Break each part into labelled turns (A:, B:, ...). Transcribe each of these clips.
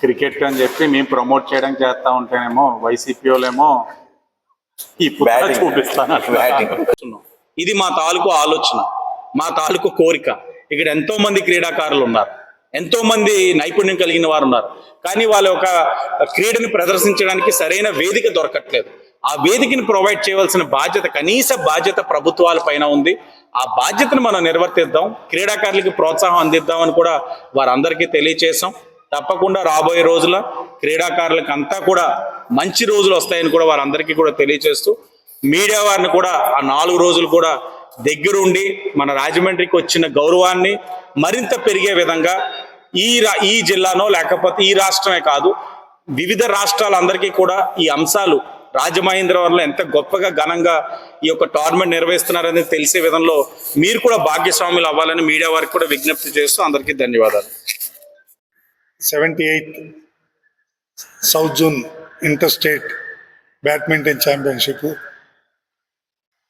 A: Cricket అని చెప్పి మేము ప్రమోట్ చేయడం చేస్తా ఉంటేనేమో వైసీపీ వాళ్ళేమో ఈ. చూపిస్తాను.
B: ఇది మా తాలూకు ఆలోచన మా తాలూకు కోరిక ఇక్కడ ఎంతో మంది క్రీడాకారులు ఉన్నారు ఎంతో మంది నైపుణ్యం కలిగిన వారు ఉన్నారు కానీ వాళ్ళ యొక్క క్రీడని ప్రదర్శించడానికి సరైన వేదిక దొరకట్లేదు ఆ వేదికని ప్రొవైడ్ చేయవలసిన బాధ్యత కనీస బాధ్యత ప్రభుత్వాల పైన ఉంది. ఆ బాధ్యతను మనం నిర్వర్తిద్దాం. క్రీడాకారులకి ప్రోత్సాహం అందిద్దామని కూడా వారందరికీ తెలియచేసాం తప్పకుండా రాబోయే రోజుల క్రీడాకారులకు అంతా కూడా మంచి రోజులు వస్తాయని కూడా వారందరికీ కూడా తెలియచేస్తూ మీడియా వారిని కూడా ఆ నాలుగు రోజులు కూడా దగ్గరుండి మన రాజమండ్రికి వచ్చిన గౌరవాన్ని మరింత పెరిగే విధంగా ఈ రా ఈ జిల్లానో లేకపోతే ఈ రాష్ట్రమే కాదు వివిధ రాష్ట్రాలందరికీ కూడా ఈ అంశాలు రాజమహేంద్రవరంలో ఎంత గొప్పగా ఘనంగా ఈ యొక్క టోర్నమెంట్ నిర్వహిస్తున్నారనేది తెలిసే విధంలో మీరు కూడా భాగ్యస్వాములు అవ్వాలని మీడియా వారికి కూడా విజ్ఞప్తి చేస్తూ అందరికీ ధన్యవాదాలు.
C: Seventy eighth south zone inter state badminton championship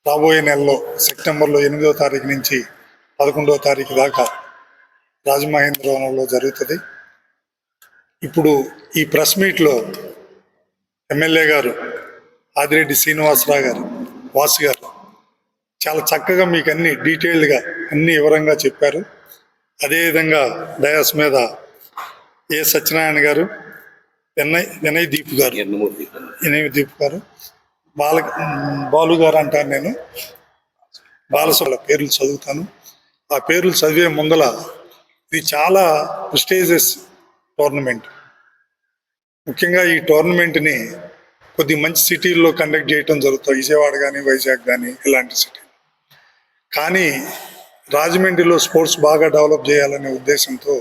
C: రాబోయే నెలలో సెప్టెంబర్లో ఎనిమిదో తారీఖు నుంచి పదకొండవ తారీఖు దాకా రాజమహేంద్రవరంలో జరుగుతుంది. ఇప్పుడు ఈ ప్రెస్ మీట్లో ఎమ్మెల్యే గారు ఆదిరెడ్డి శ్రీనివాసరావు గారు వాసు గారు. చాలా చక్కగా మీకు అన్ని డీటెయిల్డ్గా అన్ని వివరంగా చెప్పారు. అదేవిధంగా డయాస్ మీద ఏ సత్యనారాయణ గారు వినయ్ వినయ్ దీప్ గారు. వినయ్ దీప్ గారు. బాల బాలు గారు అంటాను నేను. బాలసోళ్ళ పేర్లు చదువుతాను. ఆ పేర్లు చదివే ముందల ఇది చాలా ప్రిస్టేజియస్ టోర్నమెంట్. ముఖ్యంగా ఈ టోర్నమెంట్ని కొద్ది మంచి సిటీల్లో కండక్ట్ చేయటం జరుగుతుంది. విజయవాడ కానీ వైజాగ్ కానీ ఇలాంటి సిటీ కానీ రాజమండ్రిలో స్పోర్ట్స్ బాగా డెవలప్ చేయాలనే ఉద్దేశంతో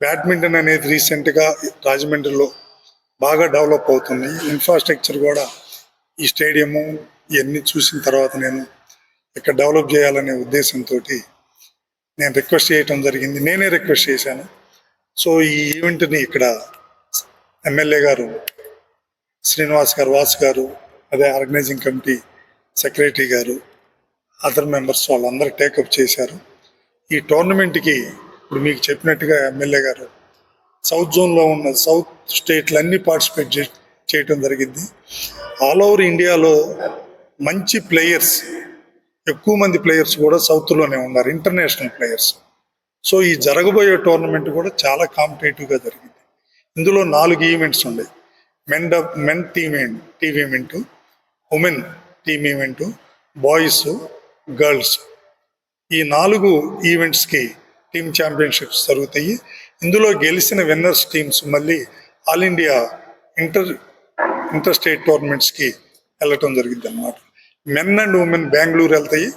C: బ్యాడ్మింటన్ అనేది రీసెంట్గా రాజమండ్రిలో బాగా డెవలప్ అవుతుంది. ఇన్ఫ్రాస్ట్రక్చర్ కూడా ఈ స్టేడియము ఇవన్నీ చూసిన తర్వాత నేను ఇక్కడ డెవలప్ చేయాలనే ఉద్దేశంతో నేను రిక్వెస్ట్ చేయటం జరిగింది. నేనే రిక్వెస్ట్ చేశాను. సో ఈ ఈవెంట్ని ఇక్కడ ఎమ్మెల్యే గారు శ్రీనివాస్ గారు వాసు గారు అదే ఆర్గనైజింగ్ కమిటీ సెక్రటరీ గారు అదర్ మెంబర్స్ వాళ్ళందరూ టేకప్ చేశారు. ఈ టోర్నమెంట్కి ఇప్పుడు మీకు చెప్పినట్టుగా ఎమ్మెల్యే గారు సౌత్ జోన్లో ఉన్న సౌత్ స్టేట్లు పార్టిసిపేట్ చే- చేయటం జరిగింది. ఆల్ ఓవర్ ఇండియాలో మంచి ప్లేయర్స్ ఎక్కువ మంది ప్లేయర్స్ కూడా సౌత్లోనే ఉన్నారు ఇంటర్నేషనల్ ప్లేయర్స్. సో ఈ జరగబోయే టోర్నమెంట్ కూడా చాలా కాంపిటేటివ్గా జరిగింది. ఇందులో నాలుగు ఈవెంట్స్ ఉన్నాయి men dub men team team event women team event boys girls ఈ నాలుగు ఈవెంట్స్కి టీమ్ ఛాంపియన్షిప్స్ జరుగుతాయి. ఇందులో గెలిచిన విన్నర్స్ టీమ్స్ మళ్ళీ all India inter inter state టోర్నమెంట్స్కి వెళ్ళటం జరిగింది అన్నమాట మెన్ అండ్ ఉమెన్ బెంగళూరు వెళ్తాయి.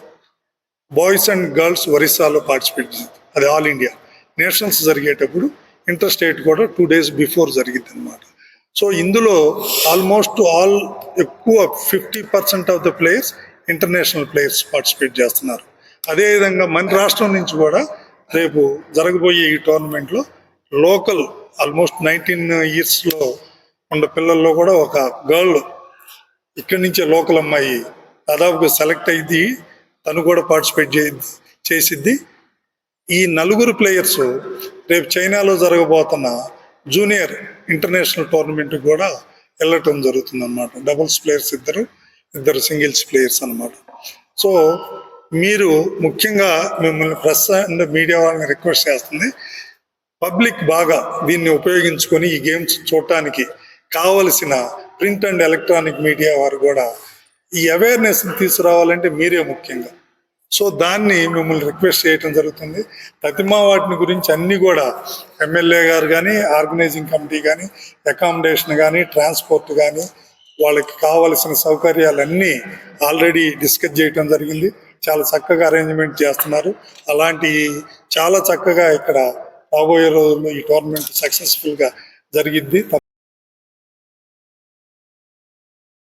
C: బాయ్స్ అండ్ గర్ల్స్ ఒరిస్సాలో పార్టిసిపేట్ చేస్తుంది అది ఆల్ ఇండియా నేషనల్స్ జరిగేటప్పుడు ఇంటర్ స్టేట్ కూడా టూ డేస్ బిఫోర్ జరిగింది అనమాట సో ఇందులో ఆల్మోస్ట్ ఆల్ ఎక్కువ fifty percent of the players international players participate చేస్తున్నారు. అదేవిధంగా మన రాష్ట్రం నుంచి కూడా రేపు జరగబోయే ఈ టోర్నమెంట్లో లోకల్ ఆల్మోస్ట్ నైన్టీన్ ఇయర్స్లో ఉన్న పిల్లల్లో కూడా ఒక గర్ల్ ఇక్కడి నుంచే లోకల్ అమ్మాయి దాదాపుగా సెలెక్ట్ అయింది తను కూడా పార్టిసిపేట్ చే చేసిద్ది. ఈ నలుగురు ప్లేయర్స్ రేపు చైనాలో జరగబోతున్న జూనియర్ ఇంటర్నేషనల్ టోర్నమెంట్ కూడా వెళ్ళటం జరుగుతుంది అనమాట డబుల్స్ ప్లేయర్స్ ఇద్దరు ఇద్దరు సింగిల్స్ ప్లేయర్స్ అన్నమాట. సో మీరు ముఖ్యంగా మిమ్మల్ని ప్రెస్ అండ్ మీడియా వాళ్ళని రిక్వెస్ట్ చేస్తుంది పబ్లిక్ బాగా దీన్ని ఉపయోగించుకొని ఈ గేమ్స్ చూడటానికి కావలసిన ప్రింట్ అండ్ ఎలక్ట్రానిక్ మీడియా వారు కూడా ఈ అవేర్నెస్ని తీసుకురావాలంటే మీరే ముఖ్యంగా. సో దాన్ని మిమ్మల్ని రిక్వెస్ట్ చేయటం జరుగుతుంది. ప్రతిమా వాటిని గురించి అన్నీ కూడా ఎమ్మెల్యే గారు కానీ ఆర్గనైజింగ్ కమిటీ కానీ అకామిడేషన్ కానీ ట్రాన్స్పోర్ట్ కానీ వాళ్ళకి కావలసిన సౌకర్యాలన్నీ ఆల్రెడీ డిస్కస్ చేయటం జరిగింది. చాలా చక్కగా అరేంజ్మెంట్ చేస్తున్నారు. అలాంటి చాలా చక్కగా ఇక్కడ రాబోయే రోజుల్లో ఈ టోర్నమెంట్ సక్సెస్ఫుల్గా జరిగిద్ది.